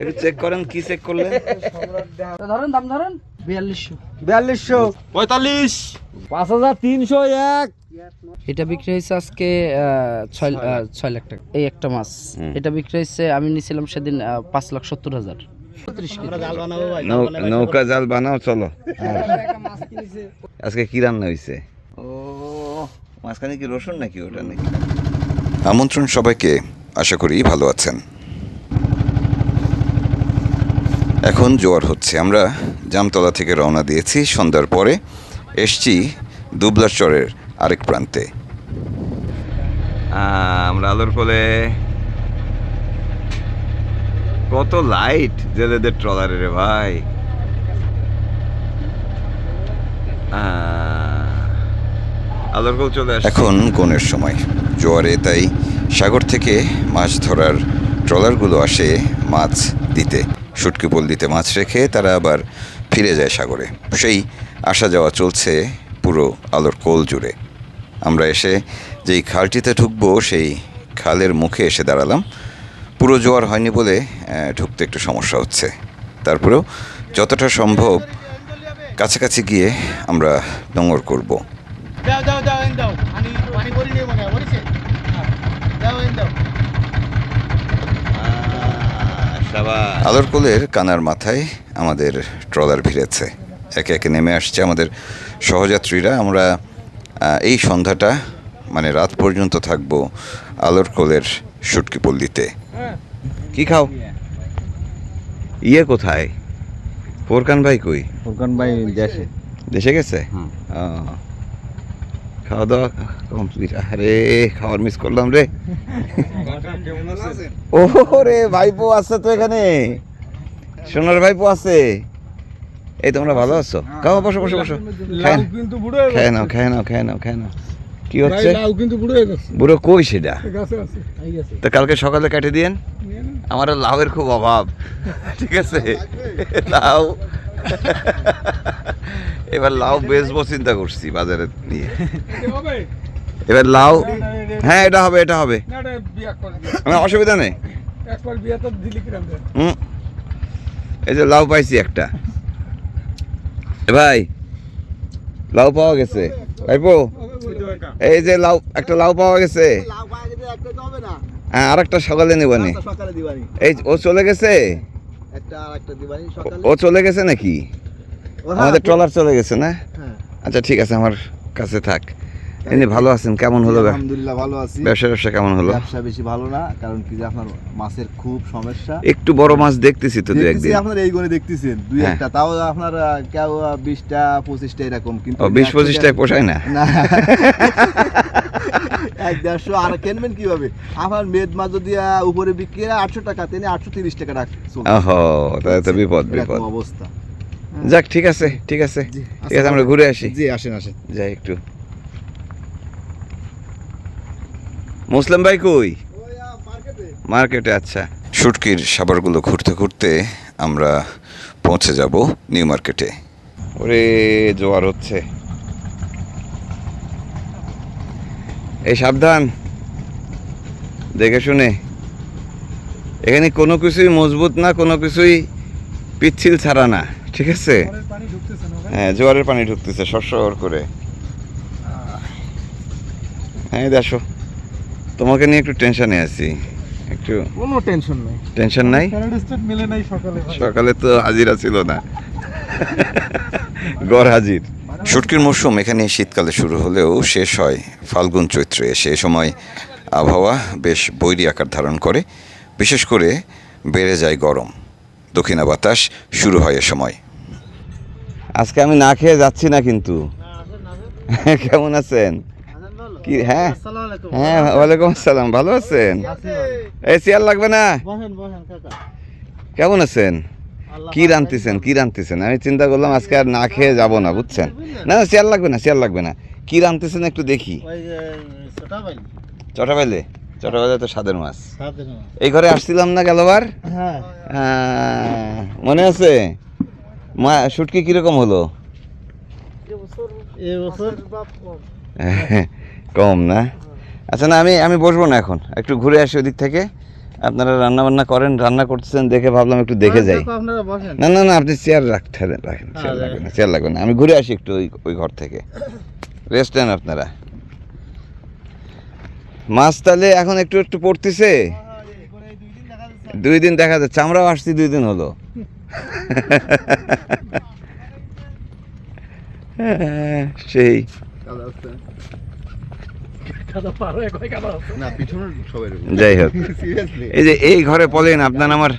একটু চেক করেন কি চেক করলেন? ধরেন দাম ধরেন। বিয়াল্লিশশো। বিয়াল্লিশশো। পঁয়তাল্লিশ। পাঁচ হাজার তিনশো এক। এটা বিক্রি হয়েছে আজকে ছয় ছয় লাখ টাকা। এই একটা মাছ। এটা বিক্রি হয়েছে আমি নিয়েছিলাম সেদিন পাঁচ লাখ সত্তর হাজার। নৌকা জাল বানাও চলো। আজকে কি রান্না হয়েছে? ও মাঝখানে কি রসুন নাকি ওটা নাকি? আমন্ত্রণ সবাইকে আশা করি ভালো আছেন। এখন জোয়ার হচ্ছে। আমরা জামতলা থেকে রওনা দিয়েছি। সন্ধ্যার পরে এসছি দুবলার চরের আরেক প্রান্তে। আমরা আলোর কোলে কত লাইট জেলেদের ট্রলারে রে ভাই। আলোর কোল চলে এখন গনের সময়। জোয়ারে তাই সাগর থেকে মাছ ধরার ট্রলারগুলো আসে মাছ দিতে। শুটকি দিতে মাছ রেখে তারা আবার ফিরে যায় সাগরে। সেই আসা যাওয়া চলছে পুরো আলোর কোল জুড়ে। আমরা এসে যেই খালটিতে ঢুকবো, সেই খালের মুখে এসে দাঁড়ালাম। পুরো জোয়ার হয়নি বলে ঢুকতে একটু সমস্যা হচ্ছে। তারপরেও যতটা সম্ভব কাছাকাছি গিয়ে আমরা নোংর করব পানি পানি ভরি নিয়ে মনে হয় ভরিছে হ্যাঁ, দাও এন দাও আহ, আলোর কোলের কানার মাথায় আমাদের ট্রলার ভিড়েছে। একে একে নেমে আসছে আমাদের সহযাত্রীরা। আমরা এই সন্ধ্যাটা মানে রাত পর্যন্ত থাকব আলোর কোলের সুটকি পল্লীতে কি খাও? ইয়ে কোথায়? ফোরকান ভাই কই? ফোরকান ভাই দেশে। দেশে গেছে? হুম। খাওয়া দাওয়া কমপ্লিট। আরে খাওয়ার মিস করলাম রে। ও রে ভাইপো আছে তো এখানে। সোনার ভাইপো আছে। এই তোমরা ভালো আছো? খাও বসো বসো বসো। খায় নাও। খেয়ে নাও খেয়ে নাও খেয়ে নাও কি হচ্ছে? বুড়ো বুড়ো কই সেটা? তো কালকে সকালে কেটে দিয়েন। আমার লাউয়ের খুব অভাব। ঠিক আছে? লাউ এবার লাউ বেচবো চিন্তা করছি বাজারে নিয়ে। এবার লাউ হ্যাঁ এটা হবে এটা হবে। অসুবিধা নেই। হুম। এই যে লাউ পাইছি একটা। এ ভাই লাউ পাওয়া গেছে। ভাইপো এই যে লাউ একটা লাউ পাওয়া গেছে। লাউ পাওয়া গেছে একটা তো হবে না। হ্যাঁ আর একটা সকালে নেবানি এই ও চলে গেছে? একটা আর একটা দিবানি ও- সকালে। ও চলে গেছে নাকি? আমাদের ট্রলার চলে গেছে না? হ্যাঁ। আচ্ছা ঠিক আছে আমার কাছে থাক। এমনি ভালো আছেন কেমন হলো আলহামদুলিল্লাহ ভালো আছি। ব্যবসা ব্যবসা কেমন হলো? ব্যবসা বেশি ভালো না কারণ কি যে আপনার মাছের খুব সমস্যা। একটু বড় মাছ দেখতেছি তো দু দেখতেছি একদিন। আপনার এই গনে দেখতেছেন দুই হ্যাঁ। একটা। তাও আপনার কেউ বিশটা পঁচিশটা এরকম কিন্তু বিশ পঁচিশটায় পোষায় না। এক দেড়শো আর কিনবেন কীভাবে? আপনার মেদ মাছ যদি উপরে বিক্রি আটশো টাকা তেনে আটশো তিরিশ টাকা রাখ তো বিপদ বিপদ। অবস্থা। যাক ঠিক আছে ঠিক আছে। ঠিক আছে আমরা ঘুরে আসি। জি আসেন আসেন। যাই একটু। মুসলিম ভাই কই? মার্কেটে আচ্ছা। শুটকির সাবারগুলো ঘুরতে ঘুরতে আমরা পৌঁছে যাব নিউ মার্কেটে। ওরে জোয়ার হচ্ছে। এই সাবধান। দেখে শুনে। এখানে কোনো কিছুই মজবুত না কোনো কিছুই পিচ্ছিল ছাড়া না ঠিক আছে? হ্যাঁ জোয়ারের পানি ঢুকতেছে সরসর করে। হ্যাঁ দেখো তোমাকে নিয়ে একটু টেনশনে আছি। একটু কোনো টেনশন নাই। টেনশন নাই? মিলে নাই সকালে সকালে তো হাজিরা ছিল না। গড় হাজির। শুটকির মৌসুম এখানে শীতকালে শুরু হলেও শেষ হয় ফাল্গুন চৈত্রে। সে সময় আবহাওয়া বেশ বৈরী আকার ধারণ করে বিশেষ করে বেড়ে যায় গরম। দক্ষিণা বাতাস শুরু হয় এ সময়। আজকে আমি না খেয়ে যাচ্ছি না কিন্তু। কেমন আছেন? কি হ্যাঁ? হ্যাঁ ওয়ালাইকুম আসসালাম ভালো আছেন? এই চেয়ার লাগবে না? কেমন আছেন? কি রানতেছেন কি রানতেছেন আমি চিন্তা করলাম আজকে আর না খেয়ে যাব না বুঝছেন? না না চেয়ার লাগবে না চেয়ার লাগবে না। কি রানতেছেন একটু দেখি। ওই যে চটা পেলে তো স্বাদের মাছ। এই ঘরে আসছিলাম না গেলবার হ্যাঁ। মনে আছে? মা শুটকি কীরকম হলো? কম না? আচ্ছা না আমি আমি বসবো না এখন। একটু ঘুরে আসি ওদিক থেকে। আপনারা রান্না বান্না করেন রান্না করতেছেন দেখে ভাবলাম একটু দেখে যাই। না না না আপনি চেয়ার রাখতে রাখেন চেয়ার লাগবে না চেয়ার লাগবে না। আমি ঘুরে আসি একটু ওই ওই ঘর থেকে। রেস্ট নেন আপনারা। মাছ তাহলে এখন একটু একটু পড়তেছে। দুই দিন দেখা যাচ্ছে আমরাও আসছি দুই দিন হলো। হ্যাঁ, সেই। যাই হোক। এই যে এই ঘরে বলেন আপনার আমার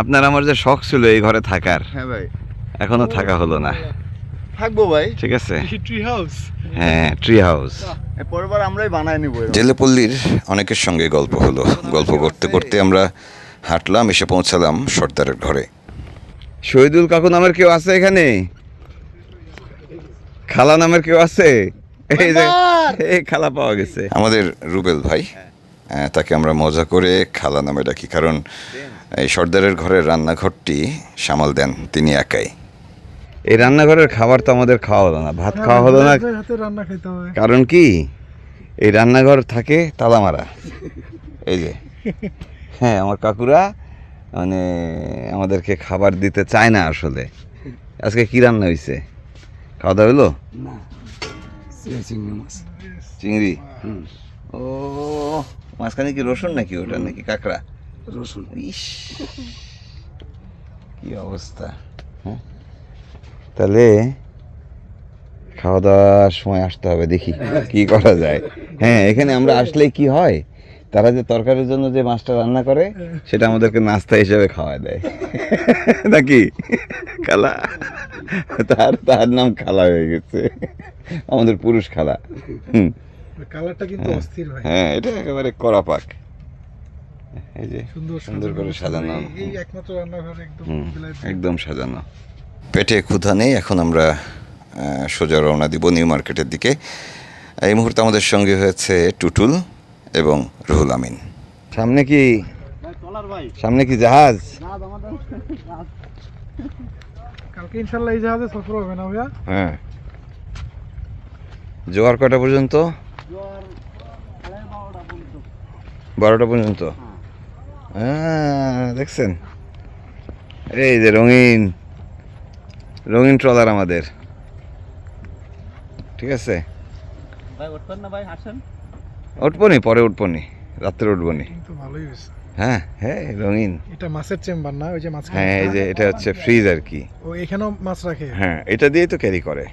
আপনার আমার যে শখ ছিল এই ঘরে থাকার হ্যাঁ ভাই। এখনও থাকা হলো না। থাকব ভাই। ঠিক আছে? ট্রি হাউস হ্যাঁ ট্রি হাউস পরের আমরাই বানায় নিবো। জেলেপল্লীর অনেকের সঙ্গে গল্প হলো। গল্প করতে করতে আমরা হাঁটলাম এসে পৌঁছালাম সর্দারের ঘরে। শহীদুল কাকু নামের কেউ আছে এখানে? খালা নামের কেউ আছে? এই যে এই খালা পাওয়া গেছে। আমাদের রুবেল ভাই আহ, তাকে আমরা মজা করে খালা নামে ডাকি কারণ এই সর্দারের ঘরের রান্নাঘরটি সামাল দেন তিনি একাই। এই রান্নাঘরের খাবার তো আমাদের খাওয়া হলো না ভাত খাওয়া হলো না। হাতে রান্না খেতে হবে। কারণ কি? এই রান্নাঘর থাকে তালা মারা এই যে। হ্যাঁ আমার কাকুরা মানে আমাদেরকে খাবার দিতে চায় না আসলে। আজকে কি রান্না হয়েছে খাওয়া দাওয়া হলো চিংড়ি মাছ। চিংড়ি? ও মাঝখানে কি রসুন নাকি ওটা নাকি কাঁকড়া? রসুন। ইস কি অবস্থা। হ্যাঁ। তাহলে খাওয়া দাওয়ার সময় আসতে হবে দেখি কি করা যায়। হ্যাঁ এখানে আমরা আসলে কি হয়? তারা যে তরকারির জন্য যে মাছটা রান্না করে সেটা আমাদেরকে নাস্তা হিসেবে খাওয়া দেয়। নাকি? খালা? তার তার নাম খালা হয়ে গেছে। আমাদের পুরুষ খালা। কালারটা কিন্তু অস্থির ভাই। হ্যাঁ এটা একেবারে কড়া পাক। এই যে সুন্দর করে সাজানো। এই- এই একমাত্র রান্নাঘর একদম একদম সাজানো। পেটে ক্ষুধা নেই এখন আমরা সোজা রওনা দিব নিউ মার্কেটের দিকে। এই মুহূর্তে আমাদের সঙ্গে হয়েছে টুটুল। এবং রুহুল আমিন। সামনে কি? সামনে কি জাহাজ? কালকে ইনশাল্লাহ এই জাহাজে সফর হবে না ভাইয়া? হ্যাঁ। জোয়ার কটা পর্যন্ত? বারোটা পর্যন্ত। হ্যাঁ। দেখছেন? এই যে রঙিন রঙিন ট্রলার আমাদের। ঠিক আছে? উঠবো নি পরে উঠবো নি রাত্রে উঠবো নি কিন্তু ভালোই হয়েছে। হ্যাঁ হ্যাঁ রঙিন। এটা মাছের চেম্বার না? ওই যে মাছ হ্যাঁ এই যে এটা হচ্ছে ফ্রিজ আর কি। ও এখানেও মাছ রাখে? হ্যাঁ এটা দিয়ে তো ক্যারি করে।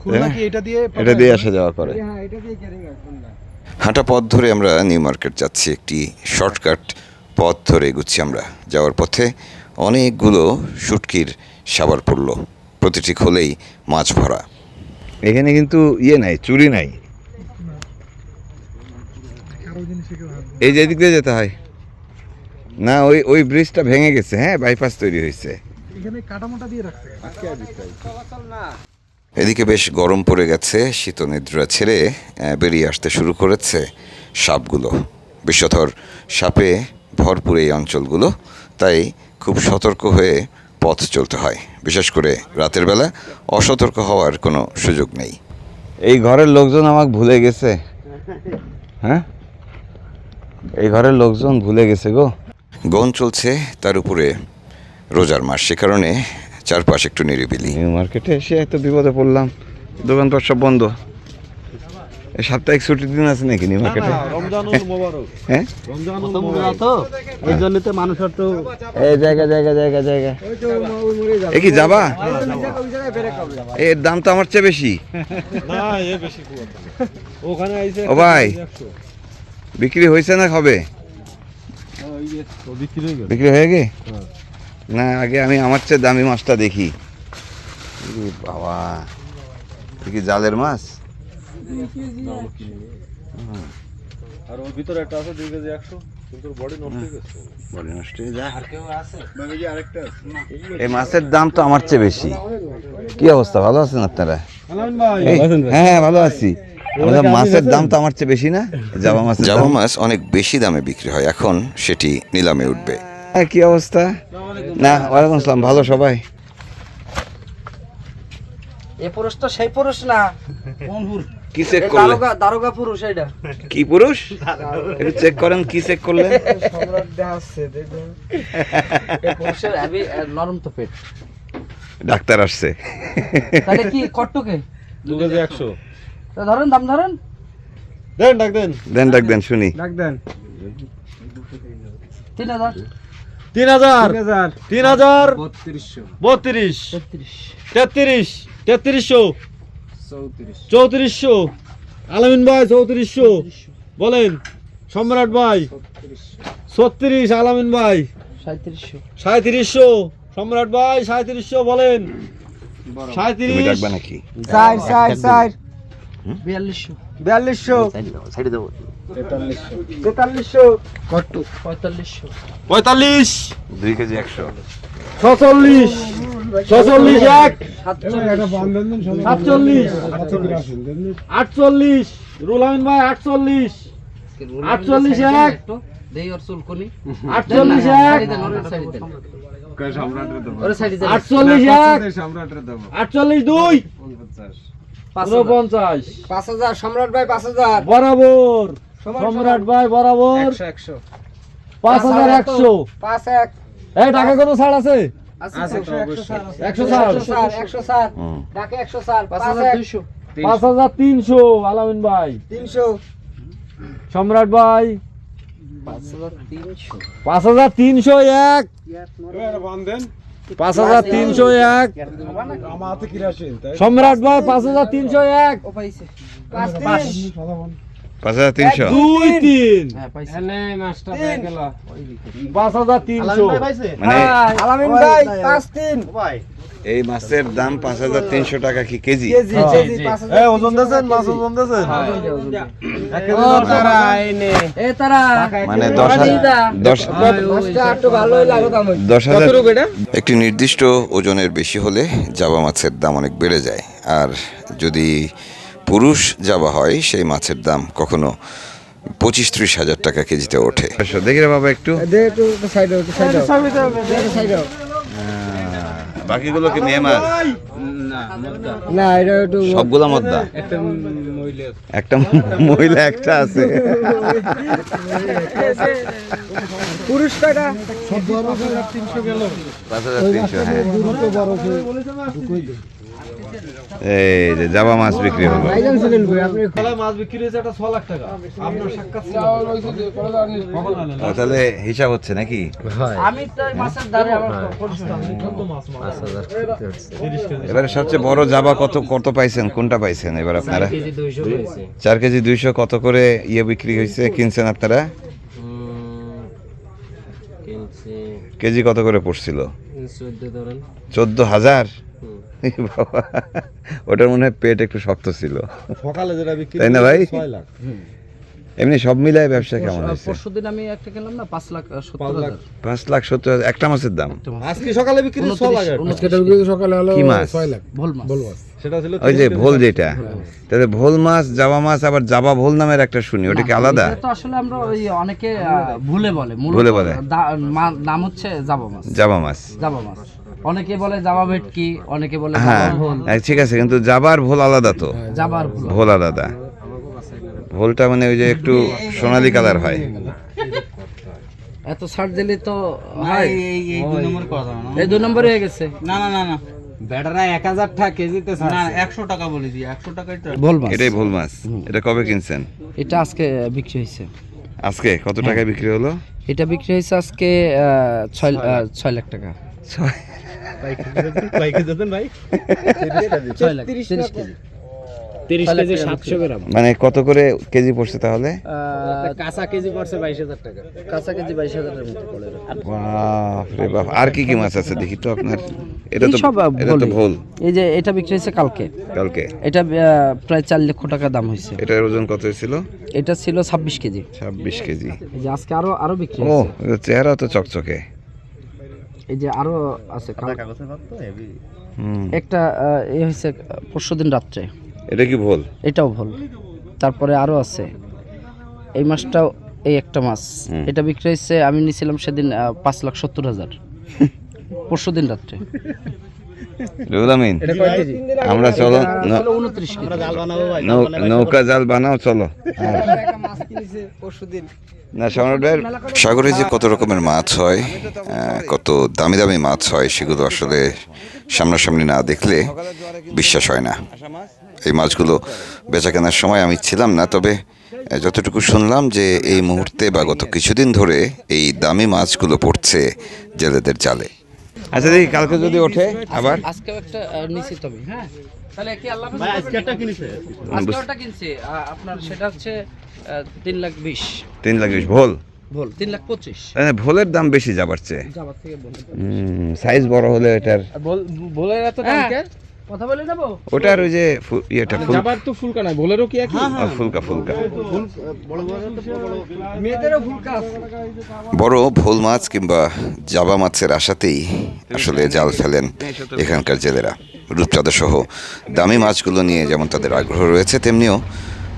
খুলনা কি এটা দিয়ে এটা দিয়ে আসা যাওয়া করে হাঁটা পথ ধরে আমরা নিউ মার্কেট যাচ্ছি একটি শর্টকাট পথ ধরে এগুচ্ছি আমরা। যাওয়ার পথে অনেকগুলো শুটকির সাবার পড়ল। প্রতিটি খোলেই মাছ ভরা। এখানে কিন্তু ইয়ে নাই চুরি নাই কারও জিনিস কেউ হাত এই যে এদিক দিয়ে যেতে হয়। না ওই ওই ব্রিজটা ভেঙে গেছে হ্যাঁ বাইপাস তৈরি হয়েছে। এখানে কাটামোটা দিয়ে রাখছে এদিকে বেশ গরম পড়ে গেছে শীতনিদ্রা ছেড়ে বেরিয়ে আসতে শুরু করেছে সাপগুলো। বিষধর সাপে ভরপুর এই অঞ্চলগুলো তাই খুব সতর্ক হয়ে পথ চলতে হয়। বিশেষ করে রাতের বেলা অসতর্ক হওয়ার কোনো সুযোগ নেই। এই ঘরের লোকজন আমাকে ভুলে গেছে। হ্যাঁ? এই ঘরের লোকজন ভুলে গেছে গো। গন চলছে তার উপরে রোজার মাস সে কারণে চারপাশ একটু নিরিবিলি। নিউ মার্কেটে এসে এত বিপদে পড়লাম দোকানপাট সব বন্ধ। সাপ্তাহিক ছুটির দিন আছে নাকি নিউ মার্কেটে হ্যাঁ? এই তো এই জায়গা জায়গা জায়গা জায়গা। এ কি যাবা? এর দাম তো আমার চেয়ে বেশি। ওখানে ও ভাই। বিক্রি হয়েছে না হবে? বিক্রি হয়ে গেল। বিক্রি হয়ে গে না আগে আমি আমার চেয়ে দামি মাছটা দেখি। বাবা। কি জালের মাছ? আর ওর ভিতরে একটা আছে দুই কেজি একশো কিন্তু বডি নষ্ট হয়ে হয়ে আছে? এই মাছের দাম তো আমার চেয়ে বেশি। কি অবস্থা? ভালো আছেন আপনারা? হ্যাঁ ভালো আছি। মাছের দাম তো আমার চেয়ে বেশি না? জাবা জামা দাম। মাছ অনেক বেশি দামে বিক্রি হয় এখন সেটি নিলামে উঠবে। হ্যাঁ কি অবস্থা? না ওয়ালাইকুম আসসালাম ভালো সবাই? এ পুরুষ তো সেই পুরুষ না। কি চেক করলেন? দারোগা দারোগা পুরুষ এটা কি পুরুষ? একটু চেক করেন কি চেক করলেন? সম্রাট দেখাচ্ছে দেখুন এই পুরুষের নরম তো পেট। ডাক্তার আসছে। তাহলে কি কট্টকে? দু কেজি একশো। তা ধরেন দাম ধরেন। দেন ডাক দেন। দেন ডাক দেন শুনি। ডাক দেন। তিন হাজার। তিন হাজার। তিন হাজার। বত্রিশ। তেত্রিশ। তেত্রিশ। তেত্রিশশো। চৌত্রিশশো। আলামিন ভাই চৌত্রিশশো। বলেন সম্রাট ভাই। ছত্রিশ আলামিন ভাই। সাঁত্রিশশো সাঁত্রিশশো সম্রাট ভাই সাঁত্রিশশো বলেন। সাঁত্রিশ নাকি? চার চার চার। বিয়াল্লিশশো। বিয়াল্লিশশো। তেতাল্লিশশো। পঁয়তাল্লিশশো। পঁয়তাল্লিশ। দুই কেজি একশো। ছচল্লিশ। ছচল্লিশ এক। সাতচল্লিশ। সাতচল্লিশ আটচল্লিশ। রুলামিন ভাই আটচল্লিশ। আটচল্লিশ এক। আটচল্লিশ এক। আটচল্লিশ এক। আটচল্লিশ দুই। উনপঞ্চাশ। পাঁচ হাজার সম্রাট ভাই পাঁচ হাজার। বরাবর। সম্রাট ভাই বরাবর। একশো পাঁচ হাজার একশো। পাঁচ এক। এই টাকা কোনো ছাড় আছে? পাঁচ হাজার পাঁচ হাজার তিনশো আলামিন ভাই। তিনশো। সম্রাট ভাই। পাঁচ হাজার তিনশো। এক। পাঁচ হাজার তিনশো এক। সম্রাট ভাই পাঁচ হাজার তিনশো এক। পাঁচ পাঁচ হাজার তিনশো। দুই তিন। হ্যাঁ পাঁচ হাজার তিনশো। মানে পাঁচ তিন। এই মাছের দাম পাঁচ হাজার তিনশো টাকা কি কেজি? ওজন মাছ ওজন মানে দশ হাজার দশ একটু নির্দিষ্ট ওজনের বেশি হলে জাবা মাছের দাম অনেক বেড়ে যায়। আর যদি পুরুষ জাবা হয় সেই মাছের দাম কখনো পঁচিশ ত্রিশ হাজার টাকা কেজিতে ওঠে। দেখি রে বাবা একটু। বাকিগুলো কি মেয়ে মাছ? না এটা একটু সবগুলো মদ্দা? একটা মহিলা একটা আছে। পুরুষ কয়টা পাঁচ হাজার তিনশো হ্যাঁ এই যে জাবা মাছ বিক্রি হলো। মাছ বিক্রি হয়েছে একটা ছ লাখ টাকা। আপনার সাক্ষাৎ তাহলে হিসাব হচ্ছে নাকি? আমি তো মাছের দাঁড়ে এবারে সবচেয়ে বড় জাবা কত কত পাইছেন? কোনটা পাইছেন এবার আপনারা? চার কেজি দুইশো কত করে ইয়ে বিক্রি হয়েছে কিনছেন আপনারা? কেজি কত করে পড়ছিল? চোদ্দ হাজার? বাবা, ওটার মনে হয় পেট একটু শক্ত ছিল। সকালে যেটা বিক্রি তাই না ভাই? লাখ। এমনি সব মিলায় ব্যবসা কেমন হয়েছে? পরশু দিন আমি একটা কিনলাম না পাঁচ লাখ আহ, সত্তর পাঁচ লাখ। হাজার। পাঁচ লাখ সত্তর হাজার একটা মাছের দাম? আজকে সকালে বিক্রি লাখ। কি মাছ? ভুল মাছ। সেটা ছিল ওই যে ভোল যেটা। তাহলে ভোল মাছ জাবা মাছ আবার জাবা ভোল নামের একটা শুনি ওটা কি আলাদা? এটা তো আসলে আমরা ওই অনেকে ভুলে বলে। ভুলে বলে। নাম হচ্ছে জাবা মাছ। জাবা মাছ। জাবা মাছ। অনেকে বলে জাবা ভেটকি অনেকে বলে হ্যাঁ হ্যাঁ, ঠিক আছে কিন্তু জাবার ভোল আলাদা তো। জাবার ভোল। ভোল আলাদা। ভোলটা মানে ওই যে একটু সোনালী কালার হয়। এত ছাড় দিলে তো হয়। এই দুই নম্বর এই দুই নম্বর হয়ে গেছে। না না না না। বেটারা এক হাজার টাকা কেজিতে না একশো টাকা বলেছি একশো টাকাই তো। ভোল মাছ। এটাই ভোল মাছ। এটা কবে কিনছেন? এটা আজকে বিক্রি হয়েছে। আজকে? কত টাকায় বিক্রি হলো? এটা বিক্রি হয়েছে আজকে ছয় ছয় লাখ টাকা। ছয় মানে কত করে কেজি পড়ছে তাহলে? কাঁচা কেজি পড়ছে বাইশ হাজার টাকা। কাঁচা কেজি বাইশ হাজারের মতো পড়ে বাপ বাপ আর কি কি মাছ আছে দেখি তো আপনার? এটা তো সব, আহ, এটা তো ভোল। এই যে এটা বিক্রি হয়েছে কালকে। কালকে? এটা প্রায় চার লক্ষ টাকা দাম হয়েছে। এটার ওজন কত ছিল এটা ছিল ছাব্বিশ কেজি। ছাব্বিশ কেজি। এই যে আজকে আরও আরও বিক্রি ও চেহারা তো চকচকে। এই যে আরও আছে একটা এ হয়েছে পরশু দিন রাত্রে। এটা কি ভুল? এটাও ভুল। তারপরে আরও আছে। এই মাছটাও এই একটা মাছ। এটা বিক্রি হয়েছে আমি নিয়েছিলাম সেদিন আহ, পাঁচ লাখ সত্তর হাজার। পরশু দিন রাত্রে। রুহুল আমিন আমরা চলো নৌকা জাল বানাও চলো। হ্যাঁ। না সাগরে যে কত রকমের মাছ হয় কত দামি দামি মাছ হয় সেগুলো আসলে সামনাসামনি না দেখলে বিশ্বাস হয় না। এই মাছগুলো বেচা কেনার সময় আমি ছিলাম না তবে যতটুকু শুনলাম যে এই মুহূর্তে বা গত কিছুদিন ধরে এই দামি মাছগুলো পড়ছে জেলেদের জালে। আচ্ছা দেখি কালকে যদি ওঠে আবার। আজকেও একটা নিছি তুমি হ্যাঁ? তাহলে কি আল্লাহ ভাই আজকে একটা কিনেছে। আজকে একটা কিনছে আপনার সেটা হচ্ছে আহ, তিন লাখ বিশ। তিন লাখ বিশ ভোল? ভোল 3 লাখ 25 হ্যাঁ ভোলের দাম বেশি যাবার চেয়ে। যাবার থেকে ভোল। সাইজ বড় হলে এটার বলে এত দাম কে? কথা বলে নেব? ওটার ওই যে ইয়েটা ফুল যাবার তো ফুলকা নাই বলেরও কি একই? আহ, ফুলকা ফুলকা। মেয়েদেরও ভুল কাজ। বড় ভোল মাছ কিংবা জাবা মাছের আশাতেই আসলে জাল ফেলেন এখানকার জেলেরা। রূপচাঁদা সহ দামি মাছগুলো নিয়ে যেমন তাদের আগ্রহ রয়েছে তেমনিও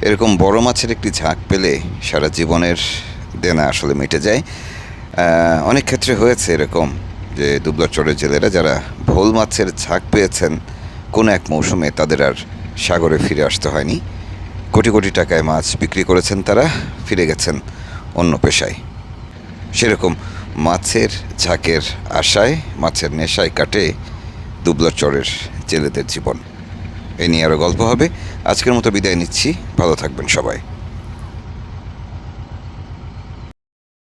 এরকম বড় মাছের একটি ঝাঁক পেলে সারা জীবনের দেনা আসলে মিটে যায়। অনেক ক্ষেত্রে হয়েছে এরকম যে দুবলাচরের জেলেরা যারা ভোল মাছের ঝাঁক পেয়েছেন কোনো এক মৌসুমে তাদের আর সাগরে ফিরে আসতে হয়নি। কোটি কোটি টাকায় মাছ বিক্রি করেছেন তারা, ফিরে গেছেন অন্য পেশায়। সেরকম মাছের ঝাঁকের আশায়, মাছের নেশায় কাটে দুবলা চরের জেলেদের জীবন। এ নিয়ে আরও গল্প হবে। আজকের মতো বিদায় নিচ্ছি। ভালো থাকবেন সবাই।